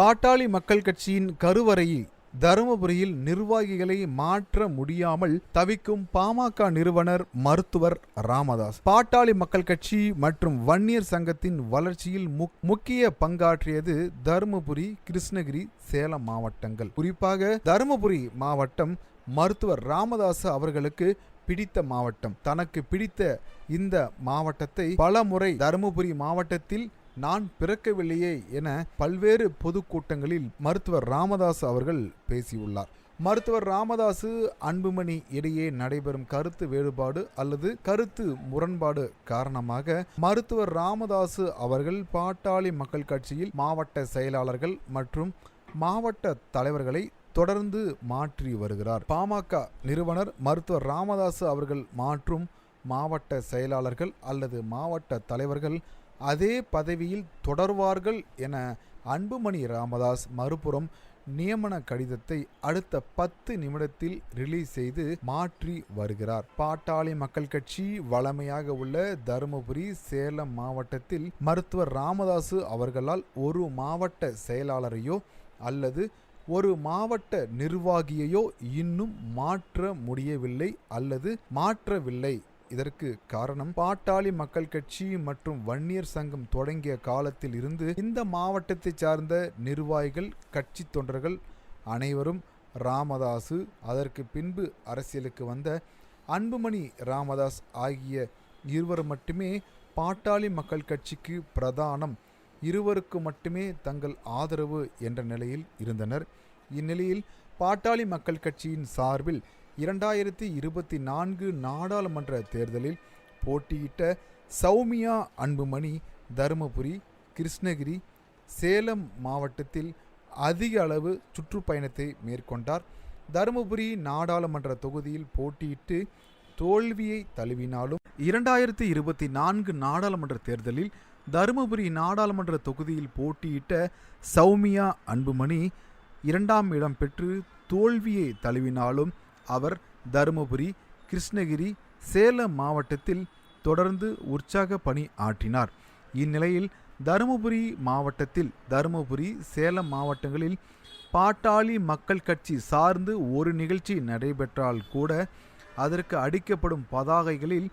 பாட்டாளி மக்கள் கட்சியின் கருவறையில் தருமபுரியில் நிர்வாகிகளை மாற்ற முடியாமல் தவிக்கும் பாமக நிறுவனர் மருத்துவர் ராமதாஸ். பாட்டாளி மக்கள் கட்சி மற்றும் வன்னியர் சங்கத்தின் வளர்ச்சியில் முக்கிய பங்காற்றியது தருமபுரி கிருஷ்ணகிரி சேலம் மாவட்டங்கள். குறிப்பாக தருமபுரி மாவட்டம் மருத்துவர் ராமதாஸ் அவர்களுக்கு பிடித்த மாவட்டம். தனக்கு பிடித்த இந்த மாவட்டத்தை பல முறை தருமபுரி மாவட்டத்தில் நான் பிறக்கவில்லையே என பல்வேறு பொதுக்கூட்டங்களில் மருத்துவர் ராமதாஸ் அவர்கள் பேசியுள்ளார். மருத்துவர் ராமதாசு அன்புமணி இடையே நடைபெறும் கருத்து வேறுபாடு அல்லது கருத்து முரண்பாடு காரணமாக மருத்துவர் ராமதாசு அவர்கள் பாட்டாளி மக்கள் கட்சியில் மாவட்ட செயலாளர்கள் மற்றும் மாவட்ட தலைவர்களை தொடர்ந்து மாற்றி வருகிறார். பாமக நிறுவனர் மருத்துவர் ராமதாசு அவர்கள் மாற்றும் மாவட்ட செயலாளர்கள் அல்லது மாவட்ட தலைவர்கள் அதே பதவியில் தொடர்வார்கள் என அன்புமணி ராமதாஸ் மறுபுறம் நியமன கடிதத்தை அடுத்த பத்து நிமிடத்தில் ரிலீஸ் செய்து மாற்றி வருகிறார். பாட்டாளி மக்கள் கட்சி வளமையாக உள்ள தருமபுரி சேலம் மாவட்டத்தில் மருத்துவர் ராமதாசு அவர்களால் ஒரு மாவட்ட செயலாளரையோ அல்லது ஒரு மாவட்ட நிர்வாகியையோ இன்னும் மாற்ற முடியவில்லை அல்லது மாற்றவில்லை இதற்கு காரணம் பாட்டாளி மக்கள் கட்சி மற்றும் வன்னியர் சங்கம் தொடங்கிய காலத்தில் இருந்து இந்த மாவட்டத்தை சார்ந்த நிர்வாகிகள் கட்சி தொண்டர்கள் அனைவரும் ராமதாசு அதற்கு பின்பு அரசியலுக்கு வந்த அன்புமணி ராமதாஸ் ஆகிய இருவர் மட்டுமே பாட்டாளி மக்கள் கட்சிக்கு பிரதானம். இருவருக்கு மட்டுமே தங்கள் ஆதரவு என்ற நிலையில் இருந்தனர். இந்நிலையில் பாட்டாளி மக்கள் கட்சியின் சார்பில் இரண்டாயிரத்தி இருபத்தி நான்கு நாடாளுமன்ற தேர்தலில் போட்டியிட்ட சௌமியா அன்புமணி தருமபுரி கிருஷ்ணகிரி சேலம் மாவட்டத்தில் அதிக அளவு சுற்றுப்பயணத்தை மேற்கொண்டார். தருமபுரி நாடாளுமன்ற தொகுதியில் போட்டியிட்டு தோல்வியை தழுவினாலும் இரண்டாயிரத்தி இருபத்தி நான்கு நாடாளுமன்ற தேர்தலில் தருமபுரி நாடாளுமன்ற தொகுதியில் போட்டியிட்ட சௌமியா அன்புமணி இரண்டாம் இடம் பெற்று தோல்வியை தழுவினாலும் அவர் தருமபுரி கிருஷ்ணகிரி சேலம் மாவட்டத்தில் தொடர்ந்து உற்சாக பணி ஆற்றினார். இந்நிலையில் தருமபுரி மாவட்டத்தில் தருமபுரி சேலம் மாவட்டங்களில் பாட்டாளி மக்கள் கட்சி சார்ந்து ஒரு நிகழ்ச்சி நடைபெற்றால் கூட அதற்கு அடிக்கப்படும் பதாகைகளில்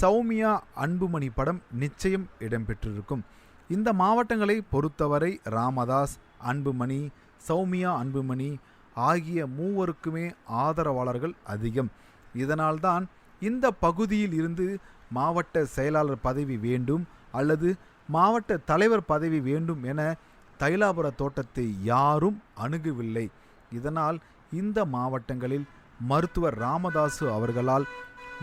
சௌமியா அன்புமணி படம் நிச்சயம் இடம்பெற்றிருக்கும். இந்த மாவட்டங்களை பொறுத்தவரை ராமதாஸ் அன்புமணி சௌமியா அன்புமணி ஆகிய மூவருக்குமே ஆதரவாளர்கள் அதிகம். இதனால்தான் இந்த பகுதியில் இருந்து மாவட்ட செயலாளர் பதவி வேண்டும் அல்லது மாவட்ட தலைவர் பதவி வேண்டும் என தைலாபுர தோட்டத்தை யாரும் அணுகவில்லை. இதனால் இந்த மாவட்டங்களில் மருத்துவர் ராமதாசு அவர்களால்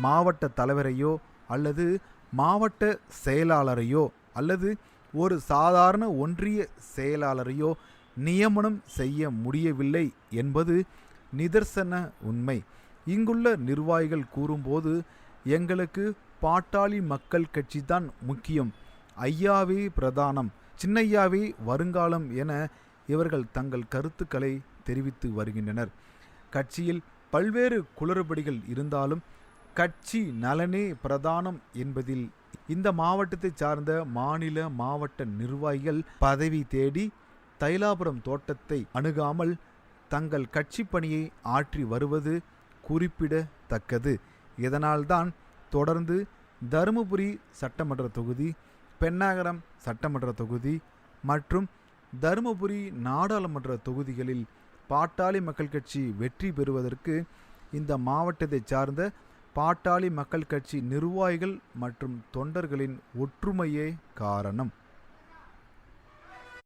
மாவட்ட தலைவரையோ அல்லது மாவட்ட செயலாளரையோ அல்லது ஒரு சாதாரண ஒன்றிய செயலாளரையோ நியமனம் செய்ய முடியவில்லை என்பது நிதர்சன உண்மை. இங்குள்ள நிர்வாகிகள் கூறும்போது எங்களுக்கு பாட்டாளி மக்கள் கட்சி தான் முக்கியம். ஐயாவே பிரதானம் சின்னையாவே வருங்காலம் என இவர்கள் தங்கள் கருத்துக்களை தெரிவித்து வருகின்றனர். கட்சியில் பல்வேறு குளறுபடிகள் இருந்தாலும் கட்சி நலனே பிரதானம் என்பதில் இந்த மாவட்டத்தை சார்ந்த மாநில மாவட்ட நிர்வாகிகள் பதவி தேடி தைலாபுரம் தோட்டத்தை அணுகாமல் தங்கள் கட்சி பணியை ஆற்றி வருவது குறிப்பிடத்தக்கது. இதனால்தான் தொடர்ந்து தருமபுரி சட்டமன்ற தொகுதி பெண்ணாகரம் சட்டமன்ற தொகுதி மற்றும் தருமபுரி நாடாளுமன்ற தொகுதிகளில் பாட்டாளி மக்கள் கட்சி வெற்றி பெறுவதற்கு இந்த மாவட்டத்தை சார்ந்த பாட்டாளி மக்கள் கட்சி நிர்வாகிகள் மற்றும் தொண்டர்களின் ஒற்றுமையே காரணம்.